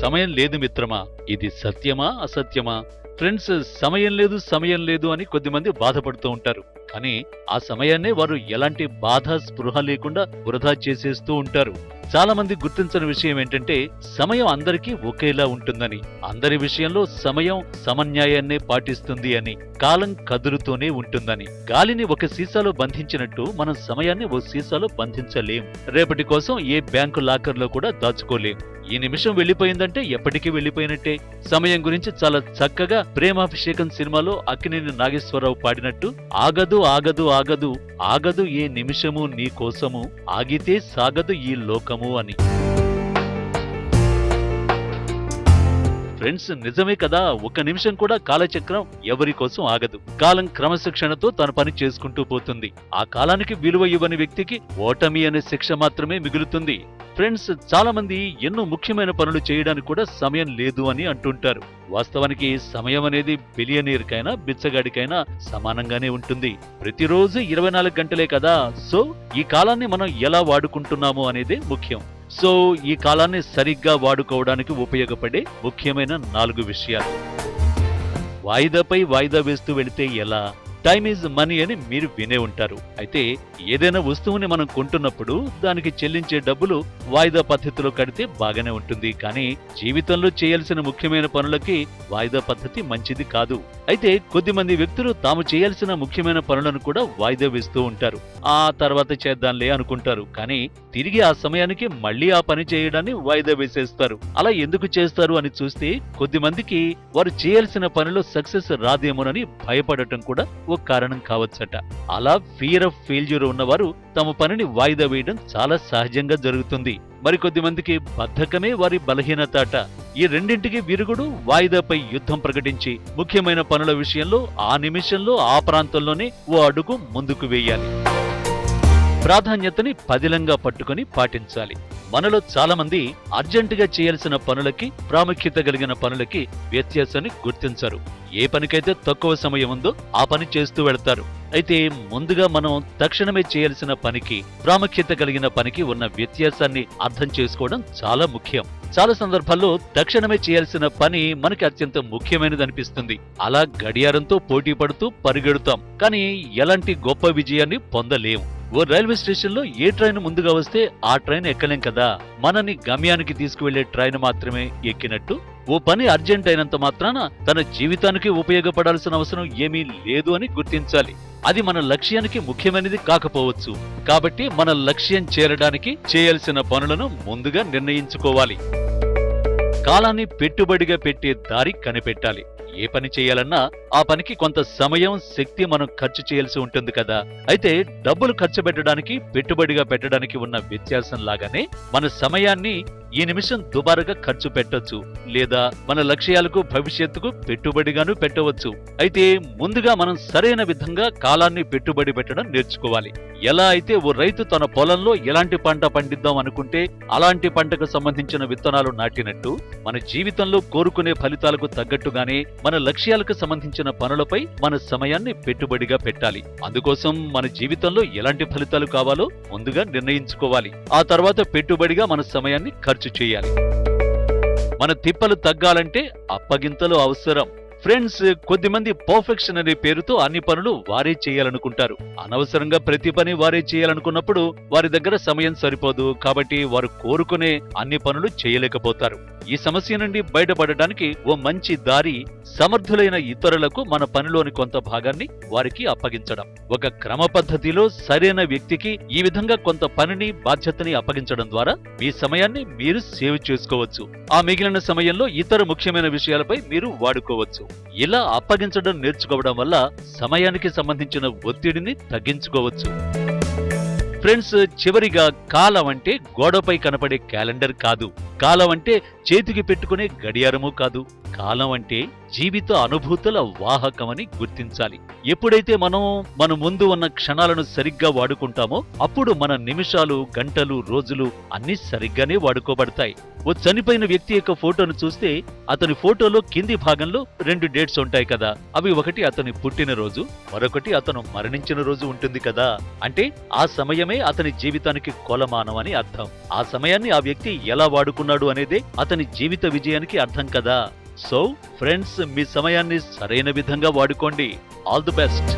సమయం లేదు మిత్రమా? ఇది సత్యమా అసత్యమా? ఫ్రెండ్స్ సమయం లేదు సమయం లేదు అని కొద్దిమంది బాధపడుతూ ఉంటారు. అని ఆ సమయాన్నే వారు ఎలాంటి బాధ స్పృహ లేకుండా వృధా చేసేస్తూ ఉంటారు. చాలా మంది గుర్తించని విషయం ఏంటంటే సమయం అందరికీ ఒకేలా ఉంటుందని అందరి విషయంలో సమయం సమన్యాయాన్నే పాటిస్తుంది అని కాలం కదులుతూనే ఉంటుందని. గాలిని ఒక సీసాలో బంధించినట్టు మనం సమయాన్ని ఓ సీసాలో బంధించలేం. రేపటి కోసం ఏ బ్యాంకు లాకర్లో కూడా దాచుకోలేం. ఈ నిమిషం వెళ్ళిపోయిందంటే ఎప్పటికీ వెళ్ళిపోయినట్టే. సమయం గురించి చాలా చక్కగా ప్రేమాభిషేకం సినిమాలో అక్కినేని నాగేశ్వరరావు పాడినట్టు ఆగదు ఆగదు ఆగదు ఆగదు ఏ నిమిషము నీ కోసము ఆగితే సాగదు ఈ లోకము అని. ఫ్రెండ్స్ నిజమే కదా ఒక నిమిషం కూడా కాలచక్రం ఎవరి కోసం ఆగదు. కాలం క్రమశిక్షణతో తన పని చేసుకుంటూ పోతుంది. ఆ కాలానికి విలువ ఇవ్వని వ్యక్తికి ఓటమి అనే శిక్ష మాత్రమే మిగులుతుంది. ఫ్రెండ్స్ చాలా మంది ఎన్నో ముఖ్యమైన పనులు చేయడానికి కూడా సమయం లేదు అని అంటుంటారు. వాస్తవానికి సమయం అనేది బిలియనీర్కైనా బిచ్చగాడికైనా సమానంగానే ఉంటుంది. ప్రతిరోజు ఇరవై నాలుగు గంటలే కదా? సో ఈ కాలాన్ని మనం ఎలా వాడుకుంటున్నాము అనేదే ముఖ్యం. సో ఈ కాలాన్ని సరిగ్గా వాడుకోవడానికి ఉపయోగపడే ముఖ్యమైన నాలుగు విషయాలు. వాయిదాపై వాయిదా వేస్తూ వెళితే ఎలా? టైమ్ ఈజ్ మనీ అని మీరు వినే ఉంటారు. అయితే ఏదైనా వస్తువుని మనం కొంటున్నప్పుడు దానికి చెల్లించే డబ్బులు వాయిదా పద్ధతిలో కడితే బాగానే ఉంటుంది. కానీ జీవితంలో చేయాల్సిన ముఖ్యమైన పనులకి వాయిదా పద్ధతి మంచిది కాదు. అయితే కొద్దిమంది వ్యక్తులు తాము చేయాల్సిన ముఖ్యమైన పనులను కూడా వాయిదా వేస్తూ ఉంటారు. ఆ తర్వాత చేద్దాంలే అనుకుంటారు. కానీ తిరిగి ఆ సమయానికి మళ్ళీ ఆ పని చేయడాన్ని వాయిదా వేసేస్తారు. అలా ఎందుకు చేస్తారు అని చూస్తే కొద్దిమందికి వారు చేయాల్సిన పనిలో సక్సెస్ రాదేమోనని భయపడటం కూడా ఓ కారణం కావచ్చట. అలా ఫియర్ ఆఫ్ ఫెయిల్యూర్ ఉన్నవారు తమ పనిని వాయిదా వేయడం చాలా సహజంగా జరుగుతుంది. మరికొద్ది మందికి బద్ధకమే వారి బలహీనత అట ఈ రెండింటికి విరుగుడు వాయిదాపై యుద్ధం ప్రకటించి ముఖ్యమైన పనుల విషయంలో ఆ నిమిషంలో ఆ ప్రాంతంలోనే ఓ అడుగు ముందుకు వేయాలి. ప్రాధాన్యతని పదిలంగా పట్టుకొని పాటించాలి. మనలో చాలామంది అర్జెంటుగా చేయాల్సిన పనులకి ప్రాముఖ్యత కలిగిన పనులకి వ్యత్యాసాన్ని గుర్తించరు. ఏ పనికైతే తక్కువ సమయం ఉందో ఆ పని చేస్తూ వెళతారు. అయితే ముందుగా మనం తక్షణమే చేయాల్సిన పనికి ప్రాముఖ్యత కలిగిన పనికి ఉన్న వ్యత్యాసాన్ని అర్థం చేసుకోవడం చాలా ముఖ్యం. చాలా సందర్భాల్లో తక్షణమే చేయాల్సిన పని మనకి అత్యంత ముఖ్యమైనది అనిపిస్తుంది. అలా గడియారంతో పోటీ పడుతూ పరిగెడుతాం. కానీ ఎలాంటి గొప్ప విజయాన్ని పొందలేము ఓ రైల్వే స్టేషన్లో ఏ ట్రైన్ ముందుగా వస్తే ఆ ట్రైన్ ఎక్కలేం కదా? మనని గమ్యానికి తీసుకువెళ్ళే ట్రైన్ మాత్రమే ఎక్కినట్టు? ఓ పని అర్జెంట్ అయినంత మాత్రాన తన జీవితానికి ఉపయోగపడాల్సిన అవసరం ఏమీ లేదు అని గుర్తించాలి. అది మన లక్ష్యానికి ముఖ్యమైనది కాకపోవచ్చు. కాబట్టి మన లక్ష్యం చేరడానికి చేయాల్సిన పనులను ముందుగా నిర్ణయించుకోవాలి. కాలాన్ని పెట్టుబడిగా పెట్టే దారి కనిపెట్టాలి. ఏ పని చేయాలన్నా ఆ పనికి కొంత సమయం శక్తి మనం ఖర్చు చేయాల్సి ఉంటుంది కదా. అయితే డబ్బులు ఖర్చు పెట్టడానికి పెట్టుబడిగా పెట్టడానికి ఉన్న వ్యత్యాసం లాగానే మన సమయాన్ని ఈ నిమిషం దుబారుగా ఖర్చు పెట్టొచ్చు. లేదా మన లక్ష్యాలకు భవిష్యత్తుకు పెట్టుబడిగాను పెట్టవచ్చు. అయితే ముందుగా మనం సరైన విధంగా కాలాన్ని పెట్టుబడి పెట్టడం నేర్చుకోవాలి. ఎలా అయితే ఓ రైతు తన పొలంలో ఎలాంటి పంట పండిద్దాం అనుకుంటే అలాంటి పంటకు సంబంధించిన విత్తనాలు నాటినట్టు మన జీవితంలో కోరుకునే ఫలితాలకు తగ్గట్టుగానే మన లక్ష్యాలకు సంబంధించిన పనులపై మన సమయాన్ని పెట్టుబడిగా పెట్టాలి. అందుకోసం మన జీవితంలో ఎలాంటి ఫలితాలు కావాలో ముందుగా నిర్ణయించుకోవాలి. ఆ తర్వాత పెట్టుబడిగా మన సమయాన్ని ఖర్చు చేయాలి. మన తిప్పలు తగ్గాలంటే అప్పగింతలు అవసరం. ఫ్రెండ్స్ కొద్దిమంది పర్ఫెక్షన్ అనే పేరుతో అన్ని పనులు వారే చేయాలనుకుంటారు. అనవసరంగా ప్రతి పని వారే చేయాలనుకున్నప్పుడు వారి దగ్గర సమయం సరిపోదు కాబట్టి వారు కోరుకునే అన్ని పనులు చేయలేకపోతారు. ఈ సమస్య నుండి బయటపడటానికి ఓ మంచి దారి సమర్థులైన ఇతరులకు మన పనిలోని కొంత భాగాన్ని వారికి అప్పగించడం. ఒక క్రమ పద్ధతిలో సరైన వ్యక్తికి ఈ విధంగా కొంత పనిని బాధ్యతని అప్పగించడం ద్వారా మీ సమయాన్ని మీరు సేవ్ చేసుకోవచ్చు. ఆ మిగిలిన సమయంలో ఇతర ముఖ్యమైన విషయాలపై మీరు వాడుకోవచ్చు. ఇలా అప్పగించడం నేర్చుకోవడం వల్ల సమయానికి సంబంధించిన ఒత్తిడిని తగ్గించుకోవచ్చు. ఫ్రెండ్స్ చివరిగా కాలం అంటే గోడపై కనపడే క్యాలెండర్ కాదు. కాలం అంటే చేతికి పెట్టుకునే గడియారము కాదు. కాలం అంటే జీవిత అనుభూతుల వాహకమని గుర్తించాలి. ఎప్పుడైతే మనం మన ముందు ఉన్న క్షణాలను సరిగ్గా వాడుకుంటామో అప్పుడు మన నిమిషాలు గంటలు రోజులు అన్ని సరిగ్గానే వాడుకోబడతాయి. ఓ చనిపోయిన వ్యక్తి యొక్క ఫోటోను చూస్తే అతని ఫోటోలో కింది భాగంలో రెండు డేట్స్ ఉంటాయి కదా. అవి ఒకటి అతని పుట్టిన రోజు మరొకటి అతను మరణించిన రోజు ఉంటుంది కదా. అంటే ఆ సమయమే అతని జీవితానికి కొలమానం అని అర్థం. ఆ సమయాన్ని ఆ వ్యక్తి ఎలా వాడుకున్న ఉన్నాడు అనేది అతని జీవిత విజయానికి అర్థం కదా. సో ఫ్రెండ్స్ మీ సమయాన్ని సరైన విధంగా వాడుకోండి. All the best